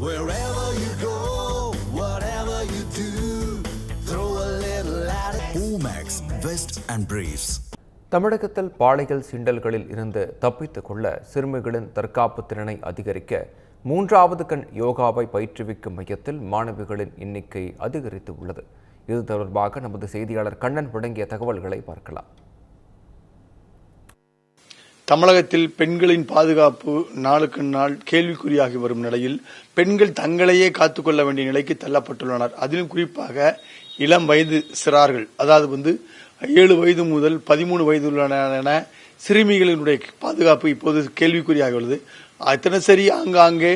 Wherever you go, whatever you do, throw a little at it. Omax, Vest and Briefs. தமிழகத்தில் பாலியல் சீண்டல்களில் இருந்து தப்பித்துக் கொள்ள சிறுமிகளின் தற்காப்பு திறனை அதிகரிக்க மூன்றாவது கண் யோகாவை பயிற்றுவிக்கும் மையத்தில் மாணவிகளின் எண்ணிக்கை அதிகரித்து உள்ளது இது தொடர்பாக நமது செய்தியாளர் கண்ணன் வழங்கிய தகவல்களை பார்க்கலாம் தமிழகத்தில் பெண்களின் பாதுகாப்பு நாளுக்கு நாள் கேள்விக்குறியாகி வரும் நிலையில் பெண்கள் தங்களையே காத்துக்கொள்ள வேண்டிய நிலைக்கு தள்ளப்பட்டுள்ளனர். அதிலும் குறிப்பாக இளம் வயது சிறார்கள் அதாவது வந்து ஏழு வயது முதல் பதிமூணு வயது உள்ளன சிறுமிகளினுடைய பாதுகாப்பு இப்போது கேள்விக்குறியாகி உள்ளது. தினசரி ஆங்காங்கே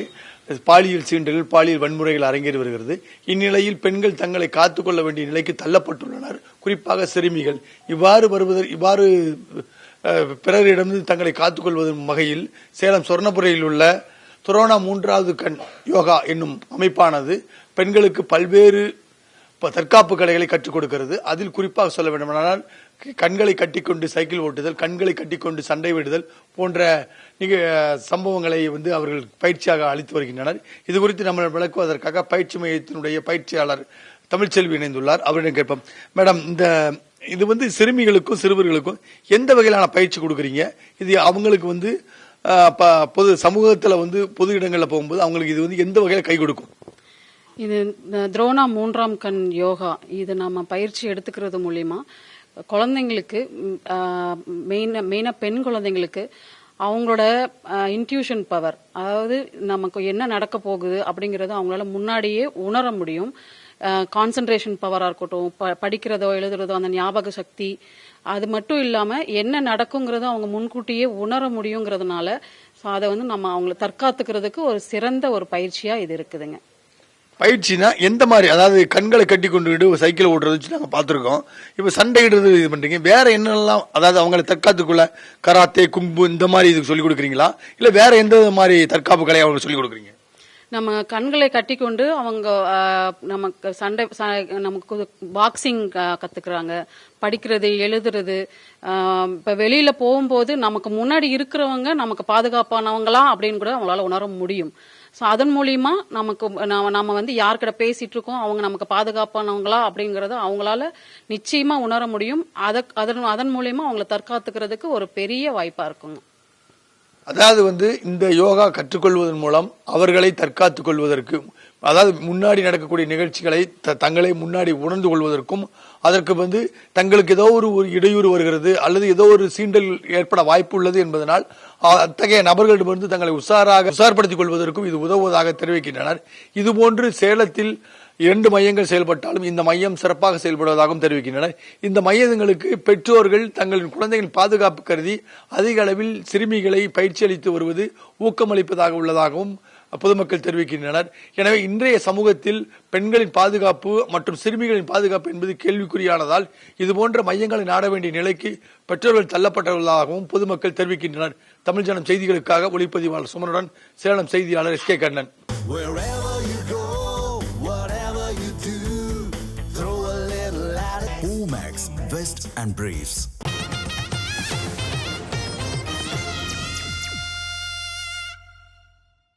பாலியல் சீண்டல்கள் பாலியல் வன்முறைகள் அரங்கேறி வருகிறது. இந்நிலையில் பெண்கள் தங்களை காத்துக்கொள்ள வேண்டிய நிலைக்கு தள்ளப்பட்டுள்ளனர். குறிப்பாக சிறுமிகள். இவ்வாறு வருவதற்கு இவ்வாறு பிறரிடமிருந்து தங்களை காத்துக்கொள்வதன் வகையில் சேலம் சொர்ணபுரையில் உள்ள துரோனா மூன்றாவது கண் யோகா என்னும் அமைப்பானது பெண்களுக்கு பல்வேறு தற்காப்பு கலைகளை கற்றுக் கொடுக்கிறது. அதில் குறிப்பாக சொல்ல வேண்டுமானால் கண்களை கட்டிக்கொண்டு சைக்கிள் ஓட்டுதல் கண்களை கட்டிக்கொண்டு சண்டை விடுதல் போன்ற நிக சம்பவங்களை வந்து அவர்கள் பயிற்சியாக அளித்து வருகின்றனர். இது குறித்து நம்ம விளக்குவதற்காக பயிற்சி மையத்தினுடைய பயிற்சியாளர் தமிழ்ச்செல்வி இணைந்துள்ளார். அவரிடம் கேட்போம். மேடம் இந்த இது வந்து சிறுமிகளுக்கும் சிறுவர்களுக்கும் எந்த வகையிலான பயிற்சி கொடுக்குறீங்க? இது அவங்களுக்கு வந்து ப- பொது சமூகத்தில் வந்து பொது இடங்களில் போகும்போது அவங்களுக்கு இது வந்து எந்த வகையில் கை கொடுக்கும்? இது துரோணா மூன்றாம் கண் யோகா. இது நம்ம பயிற்சி எடுத்துக்கிறது மூலியமா குழந்தைங்களுக்கு மெயினாக மெயினாக பெண் குழந்தைங்களுக்கு அவங்களோட இன்ட்யூஷன் பவர் அதாவது நமக்கு என்ன நடக்க போகுது அப்படிங்கிறது அவங்களால முன்னாடியே உணர முடியும். கான்சன்ட்ரேஷன் பவராக இருக்கட்டும் ப- படிக்கிறதோ எழுதுறதோ அந்த ஞாபக சக்தி அது மட்டும் இல்லாம என்ன நடக்குங்கிறத அவங்க முன்கூட்டியே உணர முடியுங்கிறதுனால ஸோ அதை வந்து நம்ம அவங்கள தற்காத்துக்கிறதுக்கு ஒரு சிறந்த ஒரு பயிற்சியா இது இருக்குதுங்க. பயிற்சினா எந்த மாதிரி அதாவது கண்களை கட்டி கொண்டுகிட்டு சைக்கிள் ஓட்டுறது வச்சு நாங்கள் பார்த்துருக்கோம். இப்போ சண்டையிடுறது இது பண்றீங்க. வேற என்னெல்லாம் அதாவது அவங்களை தற்காத்துக்குள்ள கராத்தே கும்பு இந்த மாதிரி இதுக்கு சொல்லிக் கொடுக்குறீங்களா? இல்லை வேற எந்த மாதிரி தற்காப்பு கலையை அவங்களுக்கு சொல்லிக் கொடுக்குறீங்க? நம்ம கண்களை கட்டிக்கொண்டு அவங்க நமக்கு சண்டை ச- நமக்கு பாக்ஸிங் கத்துக்கிறாங்க. படிக்கிறது எழுதுறது இப்போ இப்ப வெளியில போகும்போது நமக்கு முன்னாடி இருக்கிறவங்க நமக்கு பாதுகாப்பானவங்களா அப்படின்னு கூட அவங்களால உணர முடியும். ஸோ அதன் மூலியமா நமக்கு நம்ம வந்து யார்கிட்ட பேசிட்டு இருக்கோம் அவங்க நமக்கு பாதுகாப்பானவங்களா அப்படிங்கறத அவங்களால நிச்சயமா உணர முடியும். அத அதன் அதன் மூலியமா அவங்களை தற்காத்துக்கிறதுக்கு ஒரு பெரிய வாய்ப்பா இருக்குங்க. அதாவது வந்து இந்த யோகா கற்றுக்கொள்வதன் மூலம் அவர்களை தற்காத்துக் கொள்வதற்கு அதாவது முன்னாடி நடக்கக்கூடிய நிகழ்ச்சிகளை த- தங்களை முன்னாடி உணர்ந்து கொள்வதற்கும் அதற்கு வந்து தங்களுக்கு ஏதோ ஒரு ஒரு இடையூறு வருகிறது அல்லது ஏதோ ஒரு சீண்டல் ஏற்பட வாய்ப்பு உள்ளது என்பதனால் அத்தகைய நபர்களிடமிருந்து தங்களை உஷாராக உஷார்படுத்திக் கொள்வதற்கும் இது உதவுவதாக தெரிவிக்கின்றனர். இதுபோன்று சேலத்தில் இரண்டு மையங்கள் செயல்பட்டாலும் இந்த மையம் சிறப்பாக செயல்படுவதாகவும் தெரிவிக்கின்றனர் இந்த மையங்களுக்கு பெற்றோர்கள் தங்களின் குழந்தைகளின் பாதுகாப்பு கருதி அதிக அளவில் சிறுமிகளை பயிற்சி அளித்து வருவது ஊக்கமளிப்பதாக உள்ளதாகவும் பொதுமக்கள் தெரிவிக்கின்றனர். எனவே இன்றைய சமூகத்தில் பெண்களின் பாதுகாப்பு மற்றும் சிறுமிகளின் பாதுகாப்பு என்பது கேள்விக்குறியானதால் இதுபோன்ற மையங்களை நாட வேண்டிய நிலைக்கு பெற்றோர்கள் தள்ளப்பட்டுள்ளதாகவும் பொதுமக்கள் தெரிவிக்கின்றனர். தமிழ் ஜனம் செய்திகளுக்காக ஒளிப்பதிவாளர் சுமனுடன் சேலம் செய்தியாளர் S K Kannan. best and breathe.